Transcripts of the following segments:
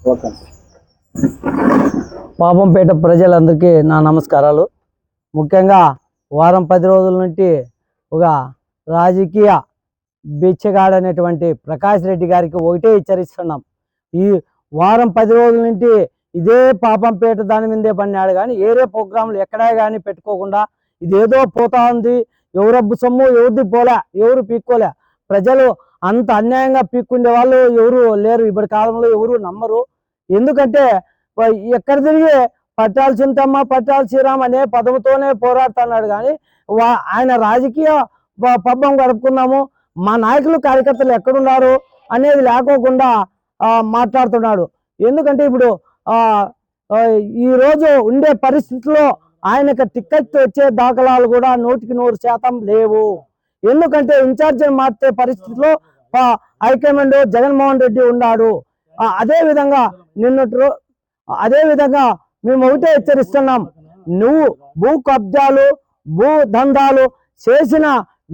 Okay. Papampeta ప్రజలందరికీ నా నమస్కారాలు. ముఖ్యంగా వారం పది రోజుల నుండి ఒక రాజకీయ బిచ్చగాడనేటువంటి ప్రకాష్ రెడ్డి గారికి ఒకటే హెచ్చరిస్తున్నాం. ఈ వారం పది రోజుల నుండి ఇదే పాపంపేట దాని మీదే పన్నాడు కానీ ఏరే ప్రోగ్రాంలు ఎక్కడా కానీ పెట్టుకోకుండా ఇదేదో పోతా ఉంది ఎవరబ్బు సొమ్ము ఎవరిది పోలే ఎవరు పీక్కోలే. ప్రజలు అంత అన్యాయంగా పీక్కుండే వాళ్ళు ఎవరు లేరు. ఇప్పటి కాలంలో ఎవరు నమ్మరు. ఎందుకంటే ఎక్కడ తిరిగి పట్టాలు చింతమ్మ పట్టాల శ్రీరామ్ అనే పదవితోనే పోరాడుతున్నాడు కానీ వా ఆయన రాజకీయ ప- పబ్బం గడుపుకున్నాము. మా నాయకులు కార్యకర్తలు ఎక్కడున్నారు అనేది లేకోకుండా మాట్లాడుతున్నాడు. ఎందుకంటే ఇప్పుడు ఈరోజు ఈ రోజు ఉండే పరిస్థితిలో ఆయనకు టిక్కెట్ వచ్చే దాఖలాలు కూడా నూటికి నూరు శాతం లేవు. ఎందుకంటే ఇన్ఛార్జిని మార్చే పరిస్థితిలో హైకమాండ్ జగన్మోహన్ రెడ్డి ఉన్నాడు. అదే విధంగా నిన్నటి అదే విధంగా మేము ఒకటే హెచ్చరిస్తున్నాం. నువ్వు భూ కబ్జాలు భూ దందాలు చేసిన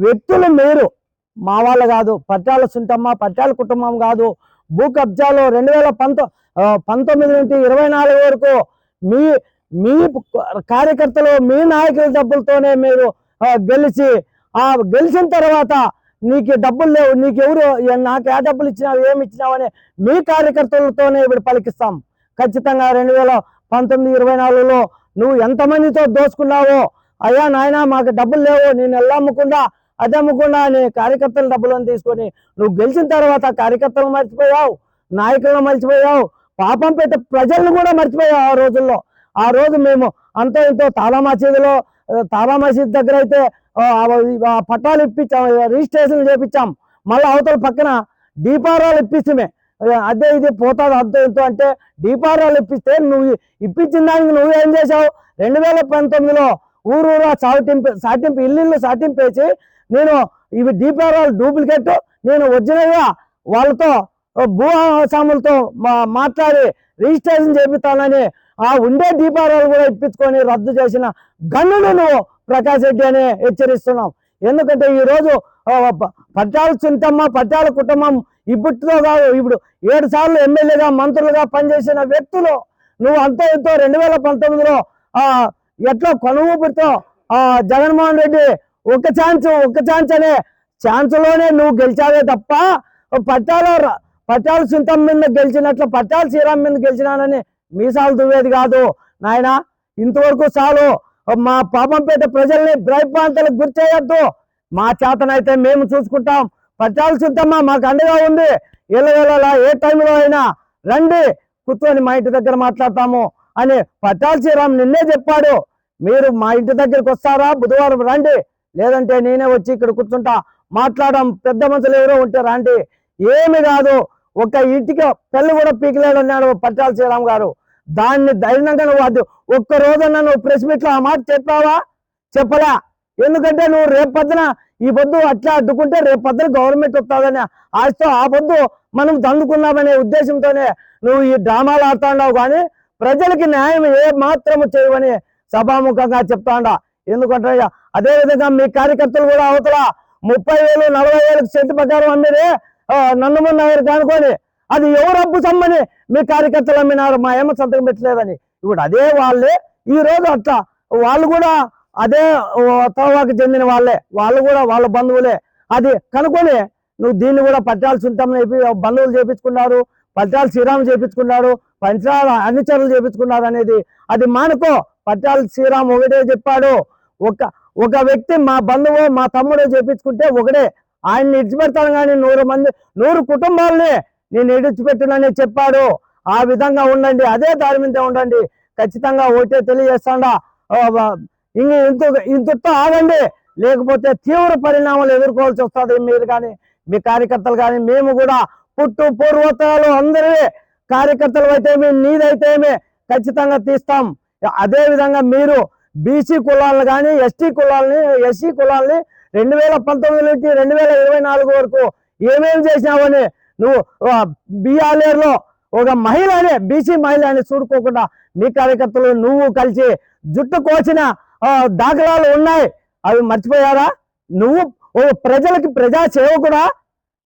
వ్యక్తులు మీరు. మా వాళ్ళు కాదు పట్టాల సుంటమ్మ పట్టాల కుటుంబం కాదు. భూ కబ్జాలు రెండు వేల పంతొ పంతొమ్మిది ఇరవై నాలుగు వరకు మీ మీ కార్యకర్తలు మీ నాయకుల డబ్బులతోనే మీరు గెలిచి ఆ గెలిచిన తర్వాత నీకు డబ్బులు లేవు నీకు ఎవరు నాకు ఏ డబ్బులు ఇచ్చినావు ఏమి ఇచ్చినావు అని మీ కార్యకర్తలతోనే ఇప్పుడు పలికిస్తాం. ఖచ్చితంగా రెండు వేల పంతొమ్మిది ఇరవై నాలుగులో నువ్వు ఎంతమందితో దోసుకున్నావో అయ్యా నాయనా మాకు డబ్బులు లేవు నేను ఎలా అమ్ముకుండా అది అమ్ముకుండా అని కార్యకర్తల డబ్బులను తీసుకొని నువ్వు గెలిచిన తర్వాత కార్యకర్తలు మర్చిపోయావు నాయకులను మర్చిపోయావు పాపం పెట్ట ప్రజలను కూడా మర్చిపోయావు ఆ రోజుల్లో. ఆ రోజు మేము అంతో ఇంతో తాలా మసీదులో తాలా మసీద్ దగ్గర అయితే పట్టాలు ఇప్పించాం రిజిస్ట్రేషన్ చేపించాం. మళ్ళీ అవతల పక్కన దీపారాలు ఇప్పిస్తామే. అదే ఇది పోతాది అంత ఎంతో అంటే దీపారాలు ఇప్పిస్తే నువ్వు ఇప్పించిన దానికి నువ్వు ఏం చేసావు రెండు వేల పంతొమ్మిదిలో ఊరూరా సాటింపు సాటింపు ఇల్లు సాటింపేసి నేను ఇవి దీపారాలు డూప్లికేట్ నేను ఒరిజినల్గా వాళ్ళతో భూ మా మాట్లాడి రిజిస్ట్రేషన్ చేపిస్తానని ఆ ఉండే దీపారాలు కూడా ఇప్పించుకొని రద్దు చేసిన గన్నును నువ్వు ప్రకాష్ రెడ్డి అని హెచ్చరిస్తున్నాం. ఎందుకంటే ఈరోజు రోజు ఆ, పట్టాల చింతమ్మ పట్టాల కుటుంబం ఇప్పటితో కాదు ఇప్పుడు ఏడు సార్లు ఎమ్మెల్యేగా మంత్రులుగా పనిచేసిన వ్యక్తులు నువ్వు అంతో ఎంతో రెండు వేల పంతొమ్మిదిలో ఆ ఎట్లా కొనుగోపుతో ఆ జగన్మోహన్ రెడ్డి ఒక ఛాన్స్ ఒక ఛాన్స్ అనే ఛాన్స్లోనే నువ్వు గెలిచావే తప్ప పట్టాల ర- పట్టాల సింతం మీద గెలిచినట్లు పట్టాల శ్రీరామ్ మీద గెలిచినానని మీసాలు దువ్వేది కాదు. నాయన ఇంతవరకు చాలు. మా పాపంపేట ప్రజల్ని భయప్రాంతాలకు గురి చేయొద్దు. మా చేతనైతే మేము చూసుకుంటాం. పట్టాల సింతమ్మ మాకు అండగా ఉంది ఎల్లవేళలా ఏ టైంలో అయినా రండి కూర్చొని మా ఇంటి దగ్గర మాట్లాడతాము అని పట్టాల శ్రీరామ్ నిన్నే చెప్పాడు. మీరు మా ఇంటి దగ్గరికి వస్తారా? బుధవారం రండి. లేదంటే నేనే వచ్చి ఇక్కడ కూర్చుంటా. మాట్లాడడం పెద్ద మనుషులు ఎవరో ఉంటే రండి. ఏమి కాదు ఒక ఇంటికి పెళ్ళి కూడా పీకలేడు అన్నాడు పట్టాల శ్రీరామ్ గారు. దాన్ని ధైర్యంగా నువ్వు అది ఒక్క రోజన్నా నువ్వు ప్రెస్ మీట్లో ఆ మాట చెప్పావా? చెప్పలా? ఎందుకంటే నువ్వు రేపు పొద్దున ఈ పొద్దు అట్లా అడ్డుకుంటే రేపు పొద్దున గవర్నమెంట్ వస్తుందని ఆశతో ఆ పొద్దు మనం దందుకున్నామనే ఉద్దేశంతోనే నువ్వు ఈ డ్రామాలు ఆడుతున్నావు కానీ ప్రజలకి న్యాయం ఏ మాత్రము చేయవని సభాముఖంగా చెప్తాండా ఎందుకంటే అదే విధంగా మీ కార్యకర్తలు కూడా అవతల ముప్పై వేలు నలభై వేలకు సెంటు ప్రకారం అమ్మిరే నందమూరి నగర్ కానుకొని అది ఎవరు అప్పు సమ్మని మీ కార్యకర్తలు అమ్మినారు మా ఏమో సంతకం పెట్టలేదని. ఇప్పుడు అదే వాళ్ళే ఈ రోజు అట్లా. వాళ్ళు కూడా అదే తోవాకి చెందిన వాళ్ళే. వాళ్ళు కూడా వాళ్ళ బంధువులే. అది కనుకొని నువ్వు దీన్ని కూడా పట్టాలు చెప్పి బంధువులు చేపించుకున్నారు పట్టాలు శ్రీరామ్ చేపించుకున్నాడు పంచాల అనుచరులు చేపించుకున్నారు అనేది అది మానుకో. పట్టాలు శ్రీరామ్ ఒకటే చెప్పాడు. ఒక ఒక వ్యక్తి మా బంధువు మా తమ్ముడు చేపించుకుంటే ఒకడే. ఆయన్ని ఇచ్చిపెడతాను కానీ నూరు మంది నూరు కుటుంబాలని నేను విడిచిపెట్టునని చెప్పాడు. ఆ విధంగా ఉండండి అదే దారి మీద ఉండండి. ఖచ్చితంగా ఓటే తెలియజేస్తాడా? ఇంక ఇంత ఇంతతో ఆగండి. లేకపోతే తీవ్ర పరిణామాలు ఎదుర్కోవాల్సి వస్తుంది మీరు కానీ మీ కార్యకర్తలు కానీ. మేము కూడా పుట్టు పూర్వోత్తరాలు అందరి కార్యకర్తలు అయితేమి నీదైతేమి ఖచ్చితంగా తీస్తాం. అదే విధంగా మీరు బీసీ కులాలను కానీ ఎస్టీ కులాలని ఎస్సీ కులాలని రెండు వేల పంతొమ్మిది నుంచి రెండు వేల ఇరవై నాలుగు వరకు ఏమేమి చేసినావని నువ్వు బీఆర్ఏలో ఒక మహిళనే బీసీ మహిళ అని చూడుకోకుండా మీ కార్యకర్తలు నువ్వు కలిసి జుట్టు కోసిన దాఖలాలు ఉన్నాయి. అవి మర్చిపోయారా? నువ్వు ఓ ప్రజలకి ప్రజా సేవకుడా?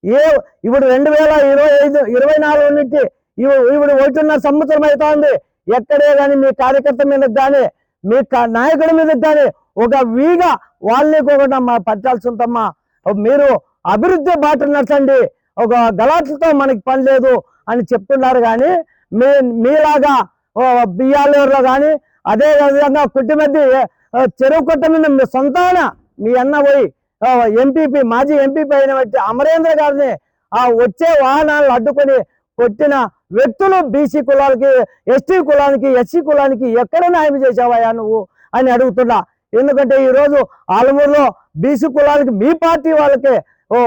ఏ ఇప్పుడు రెండు వేల ఇరవై ఐదు ఇరవై నాలుగు నుంచి ఇవి- ఇప్పుడు ఒకటిన్నర సంవత్సరం అవుతోంది ఎక్కడే కానీ మీ కార్యకర్త మీద కానీ మీ కా- నాయకుడి మీద కానీ ఒక వీగా వాళ్ళని కూడా మా పట్టాల్సి ఉందమ్మా. మీరు అభివృద్ధి బాట నచ్చండి ఒక గలాట్లతో మనకి పని లేదు అని చెప్తున్నారు కానీ మీ మీలాగా బియ్యాలూరులో కానీ అదే విధంగా కుట్టి మధ్య చెరువు కొట్ట మీద మీ సొంతాన మీ అన్న పోయి ఎంపీపీ మాజీ ఎంపీపీ అయిన వ్యక్తి అమరేంద్ర గారిని ఆ వచ్చే వాహనాలను అడ్డుకొని కొట్టిన వ్యక్తులు బీసీ కులాలకి ఎస్టీ కులానికి ఎస్సీ కులానికి ఎక్కడ న్యాయం చేసావయ్యా నువ్వు అని అడుగుతున్నా. ఎందుకంటే ఈరోజు ఆలమూరులో బీసీ కులాలకి మీ పార్టీ వాళ్ళకి ఓ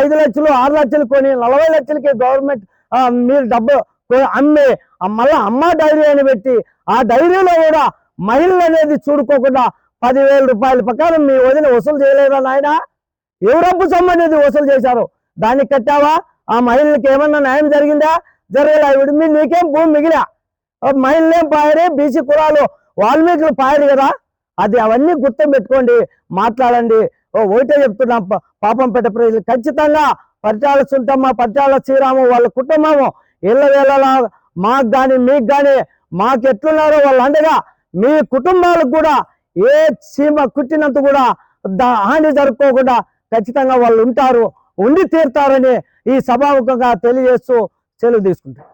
ఐదు లక్షలు ఆరు లక్షలు కొని నలభై లక్షలకి గవర్నమెంట్ మీరు డబ్బు అమ్మి మళ్ళీ అమ్మ డైరీ అని పెట్టి ఆ డైరీలో కూడా మహిళలు అనేది చూడుకోకుండా పదివేల రూపాయల ప్రకారం మీ వదిన వసూలు చేయలేదా నాయన? ఎవరబ్బు సొమ్ము అనేది వసూలు చేశారు? దాన్ని కట్టావా? ఆ మహిళలకు ఏమన్నా న్యాయం జరిగిందా? జరగలే ఇప్పుడు మీ నీకేం భూమి మిగిలా? ఆ మహిళలేం పాయరే? బీసీ కులాలు వాల్మీకులు పాయరు కదా? అది అవన్నీ గుర్తు పెట్టుకోండి మాట్లాడండి. ఓ ఒకటే చెప్తున్నా పాపం పెట్ట ప్రజలు. ఖచ్చితంగా పరిచాల సుంటమ్మ పరిచాల శ్రీరాము వాళ్ళ కుటుంబము ఇళ్ళ వేళలా మాకు కానీ మీకు కానీ మాకు ఎట్లున్నారో వాళ్ళు అండగా మీ కుటుంబాలకు కూడా ఏ సీమ కుట్టినంత కూడా దా- హాని జరుపుకోకుండా ఖచ్చితంగా వాళ్ళు ఉంటారు ఉండి తీరుతారని ఈ సభాముఖంగా తెలియజేస్తూ సెలవు తీసుకుంటారు